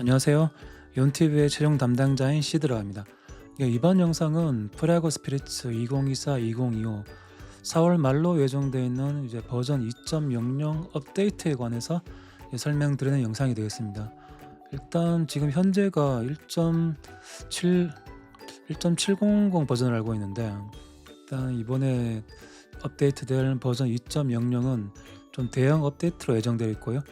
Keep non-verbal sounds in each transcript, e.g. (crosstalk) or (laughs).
안녕하세요. 윤TV의 최종 담당자인 시드라입니다. 예, 이번 영상은 프라고 스피릿츠 2024-2025 4월 말로 예정되어 있는 이제 버전 2.00 업데이트에 관해서 예, 설명드리는 영상이 되겠습니다. 일단 지금 현재가 1.7 1.700 버전을 알고 있는데 일단 이번에 업데이트될 버전 2.00은 좀 대형 업데이트로 예정되어 있고요.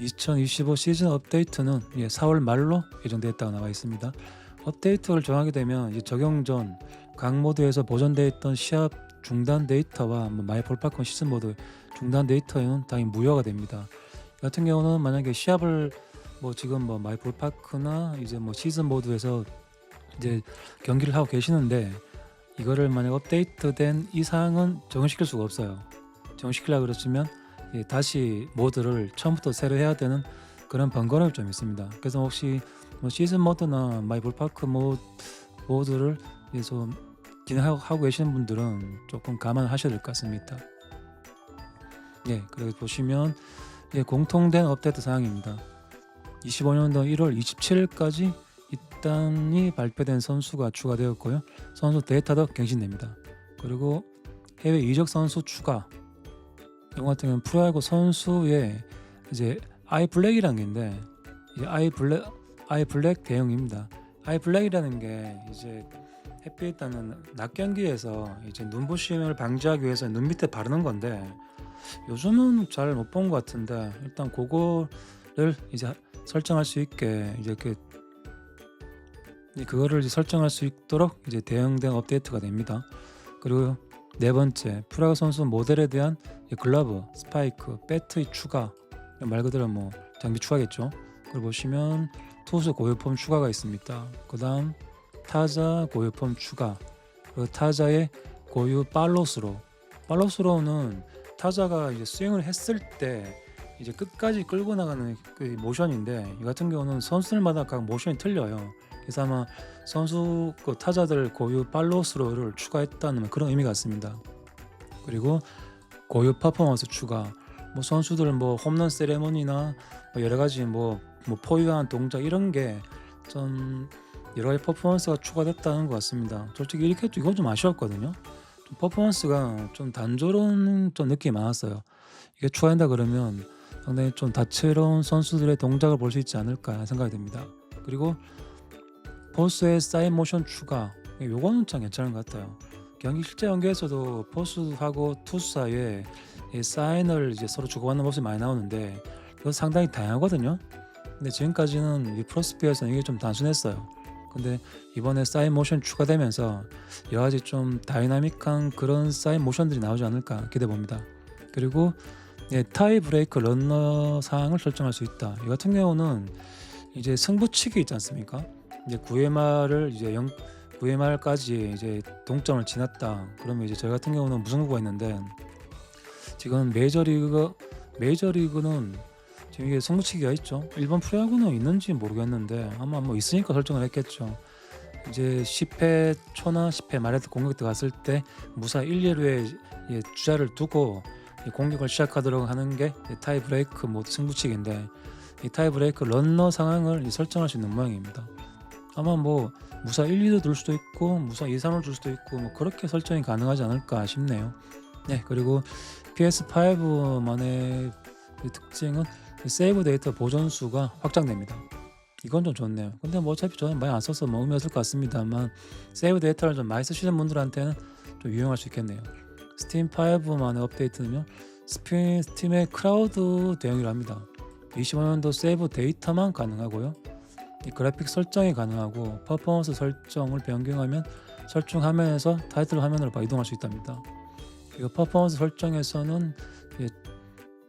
2025 시즌 업데이트는 예, 4월 말로 예정되었다고 나와 있습니다. 업데이트를 정하게 되면 적용 전 각 모드에서 보존되어 있던 시합 중단 데이터와 뭐 마이 볼파콘 시즌 모드 중단 데이터는 당연히 무효가 됩니다. 이 같은 경우는 만약에 시합을 뭐 지금 뭐 마이 볼파크나 이제 뭐 시즌 모드에서 이제 경기를 하고 계시는데 이거를 만약 업데이트된 이상은 적용시킬 수가 없어요. 적용시키려고 그랬으면 예, 다시 모드를 처음부터 새로 해야 되는 그런 번거로움이 좀 있습니다. 그래서 혹시 뭐 시즌 모드나 마이 볼파크 모드, 모드를 좀 진행하고 계시는 분들은 조금 감안하셔야 될 것 같습니다. 예, 그리고 보시면 예, 공통된 업데이트 사항입니다. 25년도 1월 27일까지 입단이 발표된 선수가 추가되었고요. 선수 데이터도 갱신됩니다. 그리고 해외 이적 선수 추가. 같은 경우는 프로야구 선수의 이제 아이 블랙이라는 게 있는데 이제 아이 블랙 아이 블랙 대응입니다. 아이 블랙이라는 게 이제 햇빛 있다는 낮 경기에서 이제 눈부심을 방지하기 위해서 눈 밑에 바르는 건데 요즘은 잘 못 본 것 같은데 일단 그거를 이제 설정할 수 있게 이제 그 그거를 이제 설정할 수 있도록 이제 대응된 업데이트가 됩니다. 그리고 네 번째 프라그 선수 모델에 대한 글러브, 스파이크, 배트의 추가 말 그대로 뭐 장비 추가겠죠. 그걸 보시면 투수 고유폼 추가가 있습니다. 그다음 타자 고유폼 추가, 그 타자의 고유 팔로스로 팔로스로는 타자가 이제 스윙을 했을 때 이제 끝까지 끌고 나가는 그 모션인데 이 같은 경우는 선수들마다 각 모션이 틀려요. 그래서 아마 선수 그 타자들 고유 팔로스로를 추가했다는 그런 의미 같습니다. 그리고 고유 퍼포먼스 추가, 뭐 선수들 뭐 홈런 세레머니나 뭐 여러 가지 뭐, 뭐 포유한 동작 이런 게 좀 여러 가지 퍼포먼스가 추가됐다는 것 같습니다. 솔직히 이렇게 이건 좀 아쉬웠거든요. 좀 퍼포먼스가 좀 단조로운 좀 느낌이 많았어요. 이게 추가된다 그러면 상당히 좀 다채로운 선수들의 동작을 볼 수 있지 않을까 생각이 됩니다. 그리고 포스의 사인 모션 추가 요거는 참 괜찮은 것 같아요. 경기 실제 연기에서도 포스하고 투수 사이에 이 사인을 이제 서로 주고받는 모습이 많이 나오는데 이거 상당히 다양하거든요. 근데 지금까지는 이 프로스피어에서는 이게 좀 단순했어요. 근데 이번에 사인 모션 추가되면서 여러 가지 좀 다이나믹한 그런 사인 모션들이 나오지 않을까 기대해 봅니다. 그리고 예, 타이 브레이크 런너 사항을 설정할 수 있다. 이 같은 경우는 이제 승부치기 있지 않습니까? 이제 9회 말을 이제 0 9회 말까지 이제 동점을 지났다. 그러면 이제 저희 같은 경우는 무승부가 있는데 지금 메이저리그 메이저리그는 지금 이게 승부치기가 있죠. 일본 프로야구는 있는지 모르겠는데 아마 뭐 있으니까 설정을 했겠죠. 이제 10회 초나 10회 말에 공격 들어갔을 때 무사 1, 2루에 주자를 두고 이 공격을 시작하도록 하는 게 타이 브레이크 모드 승부치기인데 이 타이 브레이크 런너 상황을 설정할 수 있는 모양입니다. 아마 뭐 무사 1, 2도 둘 수도 있고 무사 2, 3을 줄 수도 있고 뭐 그렇게 설정이 가능하지 않을까 싶네요. 네 그리고 PS5만의 특징은 세이브 데이터 보존 수가 확장됩니다. 이건 좀 좋네요. 근데 뭐 어차피 저는 많이 안 써서 뭐 의미 없을 것 같습니다만 세이브 데이터를 좀 많이 쓰시는 분들한테는 좀 유용할 수 있겠네요. 스팀 5만의 업데이트는요. 스팀의 크라우드 대응이라 합니다. 25년도 세이브 데이터만 가능하고요. 이 그래픽 설정이 가능하고 퍼포먼스 설정을 변경하면 설정 화면에서 타이틀 화면으로 이동할 수 있답니다. 이거 퍼포먼스 설정에서는 예,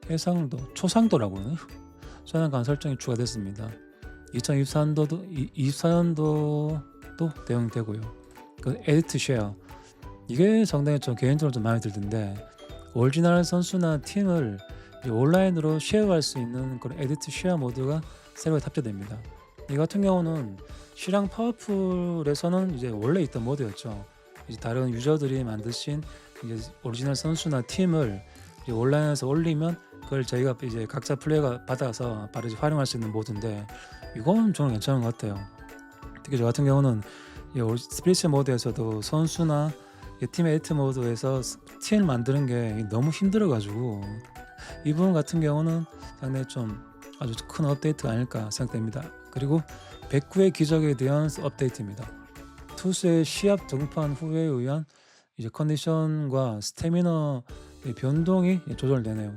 해상도, 초상도라고 하나요? (laughs) 소양간 설정이 추가됐습니다. 2024년도도 24년도도 대응되고요. 그 에디트 쉐어 이게 상당히 좀 개인적으로 좀 마음에 들던데 오리지널 선수나 팀을 온라인으로 쉐어할 수 있는 그런 에디트 쉐어 모드가 새로 탑재됩니다. 이 같은 경우는 시랑 파워풀에서는 이제 원래 있던 모드였죠. 이제 다른 유저들이 만드신 이제 오리지널 선수나 팀을 이제 온라인에서 올리면 그걸 저희가 이제 각자 플레이가 받아서 바로 이제 활용할 수 있는 모드인데 이건 저는 괜찮은 것 같아요. 특히 저 같은 경우는 스피릿 모드에서도 선수나 이팀 에이트 모드에서 팀을 만드는 게 너무 힘들어가지고 이 부분 같은 경우는 상당히 좀 아주 큰 업데이트가 아닐까 생각됩니다. 그리고 백구의 기적에 대한 업데이트입니다. 투수의 시합 등판 후에 의한 이제 컨디션과 스태미너의 변동이 조절되네요.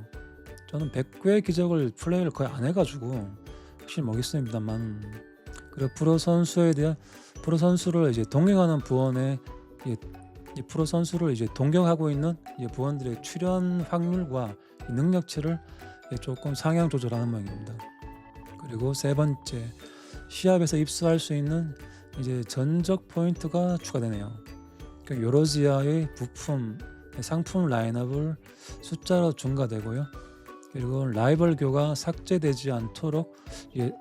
저는 백구의 기적을 플레이를 거의 안 해가지고 혹시 모르겠습니다만 그리고 프로 선수에 대한 프로 선수를 이제 동경하는 부원의 이, 이 프로 선수를 이제 동경하고 있는 이 부원들의 출연 확률과 이 능력치를 예, 조금 상향 조절하는 모양입니다. 그리고 세 번째 시합에서 입수할 수 있는 이제 전적 포인트가 추가되네요. 그 요로지아의 부품 상품 라인업을 숫자로 증가되고요. 그리고 라이벌교가 삭제되지 않도록 예,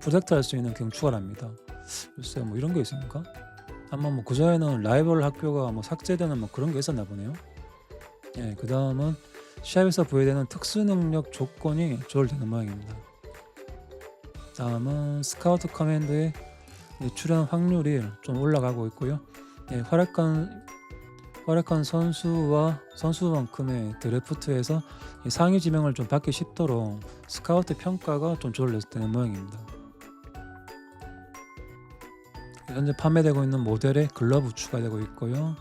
프로젝트할 수 있는 기능 추가랍니다. 글쎄 뭐 이런 게 있습니까? 아마 뭐 그전에는 라이벌 학교가 뭐 삭제되는 뭐 그런 게 있었나 보네요. 예, 그 다음은 시합에서 부여되는 특수 능력 조건이 조절되는 모양입니다. 다음은 스카우트 커맨드의 이 출연 확률이 좀 올라가고 있고요. 예, 활약한 활약한 선수와 선수만큼의 드래프트에서 이 상위 지명을 좀 받기 쉽도록 스카우트 평가가 좀 조절되는 모양입니다. 현재 판매되고 있는 모델의 글러브 추가되고 있고요.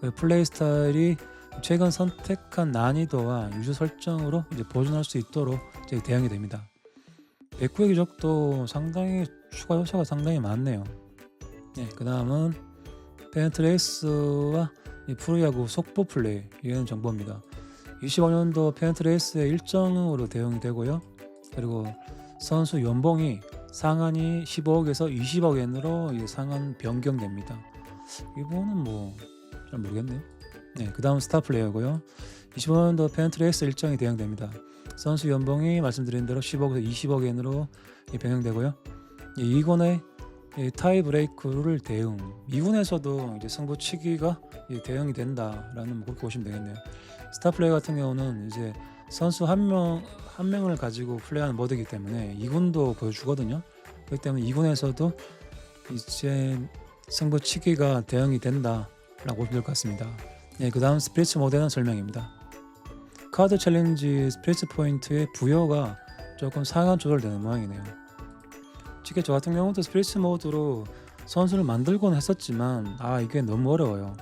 그 플레이 스타일이 최근 선택한 난이도와 유저 설정으로 이제 보존할 수 있도록 이제 대응이 됩니다. 백구의 기적도 상당히 추가 요소가 상당히 많네요. 네, 그 다음은 페넌트레이스와 이 프로야구 속보 플레이 이런 정보입니다. 25년도 페넌트레이스의 일정으로 대응이 되고요. 그리고 선수 연봉이 상한이 15억에서 20억 엔으로 이 상한 변경됩니다. 이 부분은 뭐 잘 모르겠네요. 네, 그 다음 스타 플레이어고요. 25년도 페넌트레이스 일정이 대응됩니다. 선수 연봉이 말씀드린 대로 10억에서 20억 엔으로. 이 2군의 이 타이 브레이크를 대응. 2군에서도 이제 승부 치기가 이 대응이 된다라는 뭐 그렇게 보시면 되겠네요. 스타 플레이 같은 경우는 이제 선수 한 명 한 명을 가지고 플레이하는 모드이기 때문에 2군도 보여주거든요. 그렇기 때문에 2군에서도 이제 승부 치기가 대응이 된다라고 보시면 될 것 같습니다. 네, 그 다음 스피릿 모델은 설명입니다. 카드 챌린지 스피릿 포인트의 부여가 조금 상한 조절되는 모양이네요. 특히 저 같은 경우도 스피릿 모드로 선수를 만들곤 했었지만 아 이게 너무 어려워요.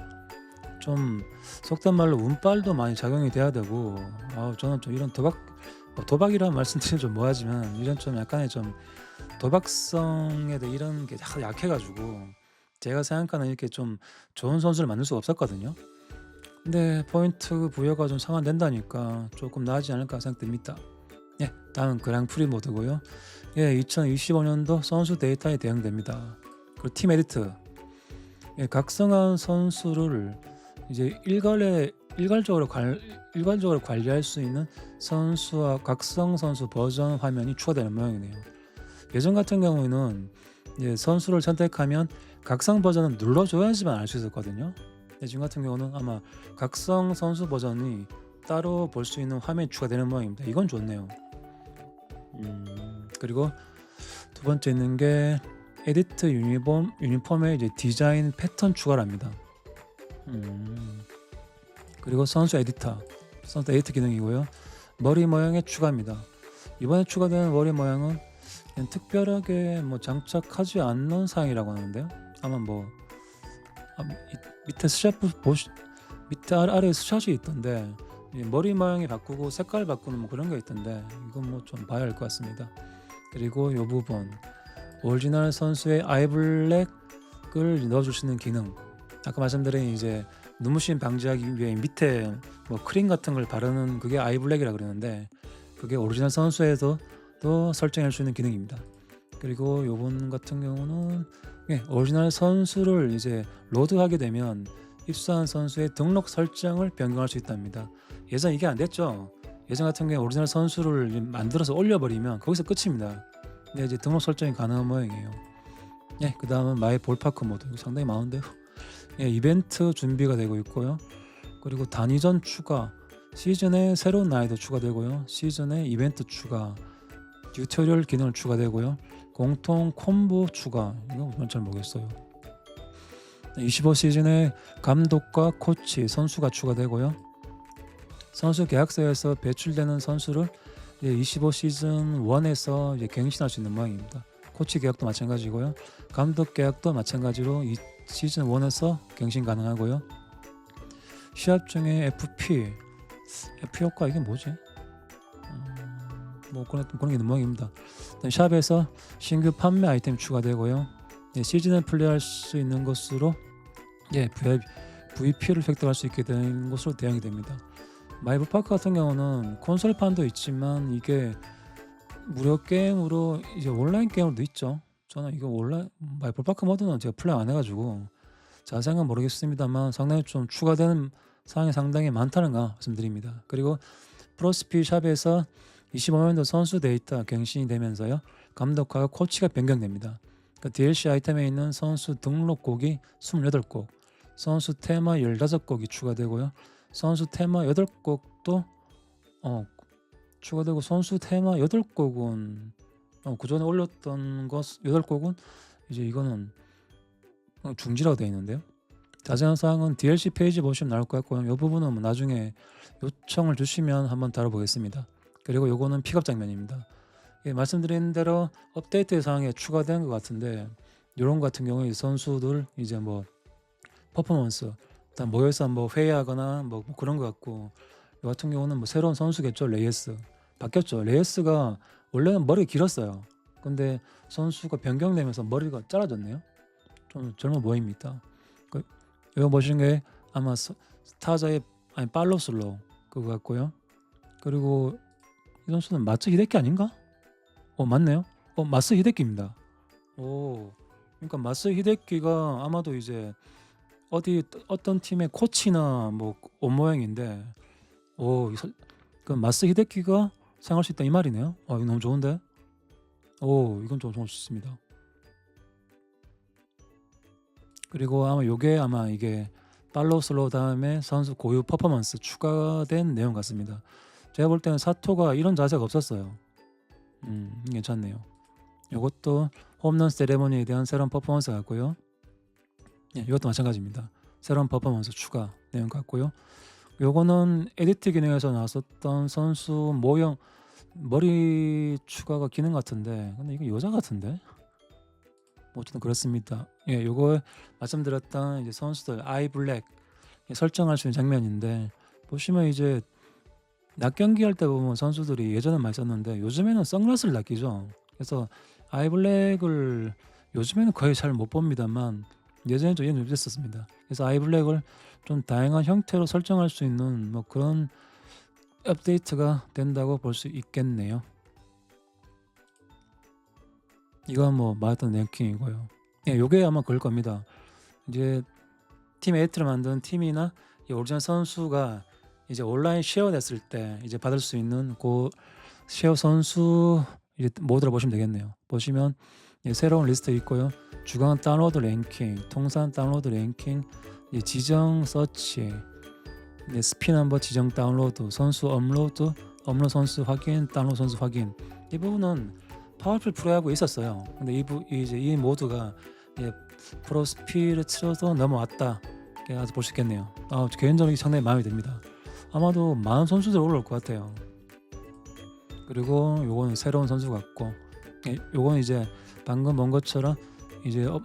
좀 속된 말로 운빨도 많이 작용이 돼야 되고 아 저는 좀 이런 도박 뭐 도박이라는 말씀드리면 좀 뭐하지만 이런 좀 약간의 좀 도박성에 대해 이런 게 약해가지고 제가 생각하는 이렇게 좀 좋은 선수를 만들 수가 없었거든요. 근데 포인트 부여가 좀 상환된다니까 조금 나아지지 않을까 생각됩니다. 예, 다음은 그랑프리 모드고요. 예, 2025년도 선수 데이터에 대응됩니다. 그리고 팀 에디트. 예, 각성한 선수를 이제 일괄에 일괄적으로 관 일괄적으로 관리할 수 있는 선수와 각성 선수 버전 화면이 추가되는 모양이네요. 예전 같은 경우에는 이제 선수를 선택하면 각성 버전은 눌러줘야지만 알 수 있었거든요. 지금 같은 경우는 아마 각성 선수 버전이 따로 볼 수 있는 화면이 추가되는 모양입니다. 이건 좋네요. 음, 그리고 두 번째 있는 게 에디트 유니폼 유니폼의 이제 디자인 패턴 추가랍니다. 음, 그리고 선수 에디터 선수 에디트 기능이고요. 머리 모양의 추가입니다. 이번에 추가된 머리 모양은 특별하게 뭐 장착하지 않는 사항이라고 하는데요. 아마 뭐 아, 이- 밑에 스샷 보시 밑에 아래, 아래 스샷이 있던데 이 머리 모양이 바꾸고 색깔 바꾸는 뭐 그런 게 있던데 이건 뭐 좀 봐야 할 것 같습니다. 그리고 이 부분 오리지널 선수의 아이블랙을 넣어주시는 기능. 아까 말씀드린 이제 눈부심 방지하기 위해 밑에 뭐 크림 같은 걸 바르는 그게 아이블랙이라 그러는데 그게 오리지널 선수에서 또 설정할 수 있는 기능입니다. 그리고 요번 같은 경우는 예, 오리지널 선수를 이제 로드하게 되면 입수한 선수의 등록 설정을 변경할 수 있답니다. 예전 이게 안 됐죠. 예전 같은 경우에 오리지널 선수를 만들어서 올려버리면 거기서 끝입니다. 근데 이제 등록 설정이 가능한 모양이에요. 예, 그 다음은 마이 볼파크 모드 상당히 많은데요. 예, 이벤트 준비가 되고 있고요. 그리고 단위전 추가 시즌에 새로운 난이도 추가되고요. 시즌에 이벤트 추가, 튜토리얼 기능을 추가되고요. 공통 콤보 추가. 이거 뭔잘 모르겠어요. 25 시즌에 감독과 코치, 선수가 추가되고요. 선수 계약서에서 배출되는 선수를 25 시즌 1에서 이제 갱신할 수 있는 모양입니다. 코치 계약도 마찬가지고요. 감독 계약도 마찬가지로 이 시즌 1에서 갱신 가능하고요. 시합 중에 FP, FP 효과 이게 뭐지? 음, 뭐 그런 그런 게. 일단 샵에서 신규 판매 아이템 추가되고요. 예, 시즌을 플레이할 수 있는 것으로 예, VP를 획득할 수 있게 된 것으로 대응이 됩니다. 마이브 파크 같은 경우는 콘솔판도 있지만 이게 무료 게임으로 이제 온라인 게임으로도 있죠. 저는 이거 온라인 마이브 파크 모드는 제가 플레이 안 해가지고 자세한 건 모르겠습니다만 상당히 좀 추가되는 사항이 상당히 많다는 거 말씀드립니다. 그리고 프로스피 샵에서 25년도 선수 데이터 갱신이 되면서요 감독과 코치가 변경됩니다. 그 DLC 아이템에 있는 선수 등록곡이 28곡, 선수 테마 15곡이 추가되고요. 선수 테마 8곡도 어, 추가되고 선수 테마 8곡은 어, 그 전에 올렸던 것 8곡은 이제 이거는 어, 중지라고 되어 있는데요. 자세한 사항은 DLC 페이지 보시면 나올 것 같고요. 이 부분은 뭐 나중에 요청을 주시면 한번 다뤄보겠습니다. 그리고 요거는 픽업 장면입니다. 예, 말씀드린 대로 업데이트 사항에 추가된 것 같은데 이런 같은 경우에 선수들 이제 뭐 퍼포먼스 일단 모여서 뭐 회의하거나 뭐, 뭐 그런 것 같고 이 같은 경우는 뭐 새로운 선수겠죠 레이스. 바뀌었죠. 레이스가 원래는 머리 길었어요. 근데 선수가 변경되면서 머리가 짧아졌네요. 좀 젊어 보입니다. 그, 이거 보시는 게 아마 스- 스타자의 아니 팔로슬로 그거 같고요. 그리고 이 선수는 마츠 히데키 아닌가? 어 맞네요 어 마스 히데키입니다 오 그러니까 마스 히데키가 아마도 이제 어디 어떤 팀의 코치나 뭐옷 모양인데 오, 이 설- 그 마스 히데키가 사용할 수 있다 이 말이네요. 아, 이거 너무 좋은데. 오, 이건 좀 좋습니다. 그리고 아마 요게 아마 이게 팔로우 슬로우 다음에 선수 고유 퍼포먼스 추가된 내용 같습니다. 제가 볼 때는 사토가 이런 자세가 없었어요. 음, 괜찮네요. 요것도 홈런 세레머니에 대한 새로운 퍼포먼스 같고요. 예, 이것도 마찬가지입니다. 새로운 퍼포먼스 추가 내용 같고요. 요거는 에디트 기능에서 나왔었던 선수 모형 머리 추가가 기능 같은데 근데 이거 여자 같은데 뭐 어쨌든 그렇습니다. 예, 요거 말씀드렸던 이제 선수들 아이 블랙 설정할 수 있는 장면인데 보시면 이제 낮 경기 할 때 보면 선수들이 예전에 많이 썼는데 요즘에는 선글라스를 다 끼죠. 그래서 아이 블랙을 요즘에는 거의 잘 못 봅니다만 예전에 좀 이해는 됐었습니다. 그래서 아이 블랙을 좀 다양한 형태로 설정할 수 있는 뭐 그런 업데이트가 된다고 볼 수 있겠네요. 이건 뭐 말했던 랭킹이고요. 예, 요게 아마 그럴 겁니다. 이제 팀 에이트를 만든 팀이나 이 오리지널 선수가 이제 온라인 쉐어 됐을 때 이제 받을 수 있는 그 쉐어 선수 이제 모드를 보시면 되겠네요. 보시면 예, 새로운 리스트 있고요. 주간 다운로드 랭킹, 통산 다운로드 랭킹, 이 지정 서치, 네, 스피 넘버 지정 다운로드, 선수 업로드, 업로드 선수 확인, 다운로드 선수 확인. 이 부분은 파워풀 프로하고 있었어요. 근데 이 부, 이제 이 모두가 이제 프로 스피를 치러서 넘어왔다. 이렇게 볼수 있겠네요. 아, 개인적으로 상당히 마음에 듭니다. 아마도 많은 선수들 올라올 것 같아요. 그리고 요거는 새로운 선수 같고, 예, 요거는 이제 방금 본 것처럼 이제 업,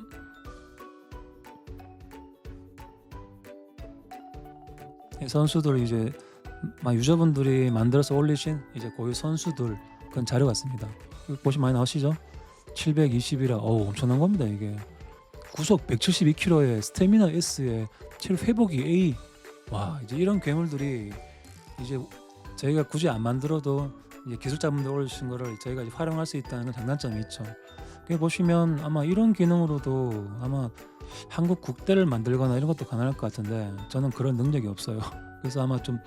이 선수들 이제 막 유저분들이 만들어서 올리신 이제 고유 선수들 그런 자료 같습니다. 보시면 많이 나오시죠? 720이라 어우 엄청난 겁니다 이게. 구속 172kg에 스태미나 S에 체력 회복이 A. 와 이제 이런 괴물들이 이제 저희가 굳이 안 만들어도 이제 기술자분들 올리신 거를 저희가 이제 활용할 수 있다는 건 장단점이 있죠. 그 보시면 아마 이런 기능으로도 아마 한국 국대를 만들거나 이런 것도 가능할 것 같은데 저는 그런 능력이 없어요. (laughs) 그래서 아마 좀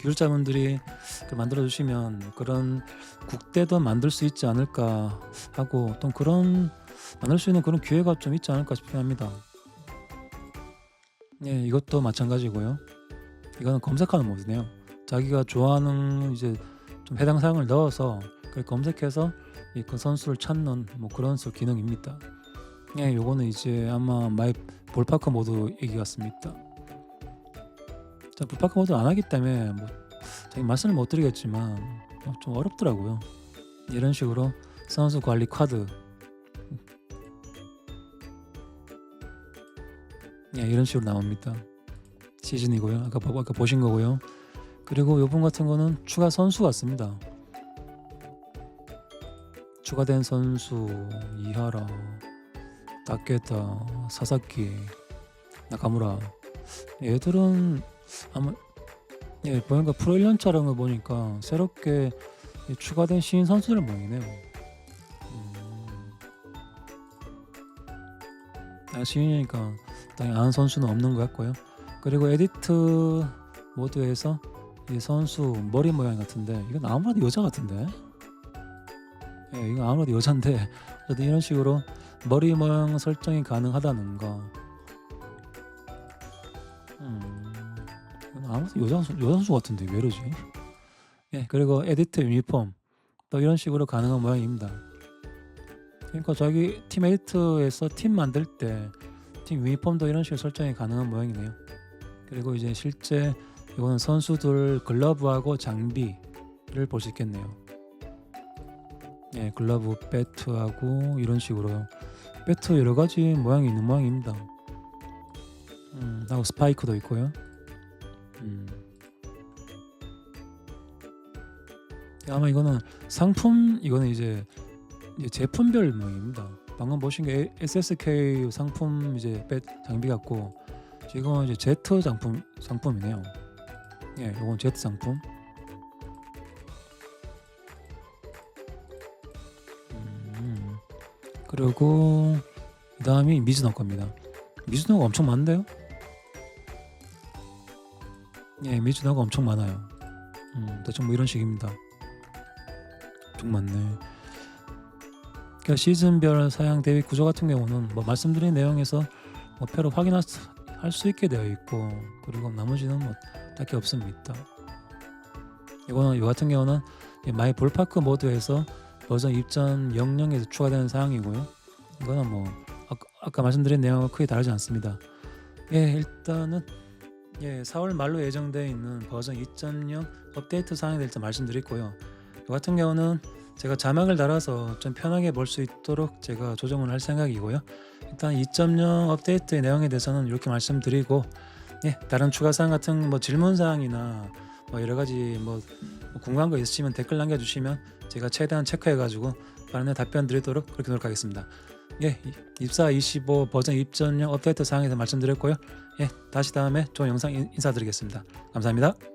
기술자분들이 그 만들어 주시면 그런 국대도 만들 수 있지 않을까 하고 또 그런 만들 수 있는 그런 기회가 좀 있지 않을까 싶긴 합니다. 예, 이것도 마찬가지고요. 이거는 검색하는 모드네요. 자기가 좋아하는 이제 좀 해당 사항을 넣어서 그걸 검색해서 이그 선수를 찾는 뭐 그런 수 기능입니다. 예, 요거는 이제 아마 마이 볼파크 모드 얘기 같습니다. 자, 볼파크 모드 안 하기 때문에 뭐 자기 말씀을 못 드리겠지만 어, 좀 어렵더라고요. 이런 식으로 선수 관리 카드 예, 이런 식으로 나옵니다. 시즌이고요. 아까 보- 아까 보신 거고요. 그리고 요번 같은 거는 추가 선수 같습니다. 추가된 선수 이하라, 다케타, 사사키, 나카무라 얘들은 아마 예 보니까 프로 1년차라는 거 보니까 새롭게 이 추가된 신인 선수들 모이네요. 음. 아, 신인이니까 당연히 아는 선수는 없는 것 같고요. 그리고 에디트 모드에서 이 선수 머리 모양 같은데 이건 아무래도 여자 같은데. 예, 이거 아무래도 여잔데 어쨌든 이런 식으로 머리 모양 설정이 가능하다는 거. 음, 이건 아무래도 여자 여자 선수 같은데 왜 이러지? 예, 그리고 에디트 유니폼 또 이런 식으로 가능한 모양입니다. 그러니까 자기 팀 에디트에서 팀 만들 때 팀 유니폼도 이런 식으로 설정이 가능한 모양이네요. 그리고 이제 실제 이거는 선수들 글러브하고 장비를 볼 수 있겠네요. 예, 글러브 배트하고 이런 식으로요. 배트 여러 가지 모양이 있는 모양입니다. 음, 하고 스파이크도 있고요. 음. 아마 이거는 상품 이거는 이제, 제품별 모양입니다. 방금 보신 게 SSK 상품 이제 배 장비 같고 지금은 이제 Z 상품 상품이네요. 예, 이건 Z 상품. 음, 그리고 그 다음이 미즈노 겁니다. 미즈노가 엄청 많은데요? 예, 미즈노가 엄청 많아요. 음, 대충 뭐 이런 식입니다. 좀 많네. 그러니까 시즌별 사양 대비 구조 같은 경우는 뭐 말씀드린 내용에서 뭐 표로 확인할 수, 할 수 있게 되어 있고 그리고 나머지는 뭐 딱히 없습니다. 이거는 이 같은 경우는 이 마이 볼파크 모드에서 버전 2.00에서 추가되는 사항이고요. 이거는 뭐 아까, 아까 말씀드린 내용과 크게 다르지 않습니다. 예, 일단은 예, 4월 말로 예정되어 있는 버전 2.0 업데이트 사항에 대해서 말씀드렸고요. 이 같은 경우는 제가 자막을 달아서 좀 편하게 볼 수 있도록 제가 조정을 할 생각이고요. 일단 2.0 업데이트의 내용에 대해서는 이렇게 말씀드리고 예, 다른 추가 사항 같은 뭐 질문 사항이나 뭐 여러 가지 뭐, 뭐 궁금한 거 있으시면 댓글 남겨 주시면 제가 최대한 체크해 가지고 빠른 답변 드리도록 그렇게 노력하겠습니다. 예, 24, 25 버전 2.0 업데이트 사항에 대해 말씀드렸고요. 예, 다시 다음에 좋은 영상 인- 인사드리겠습니다. 감사합니다.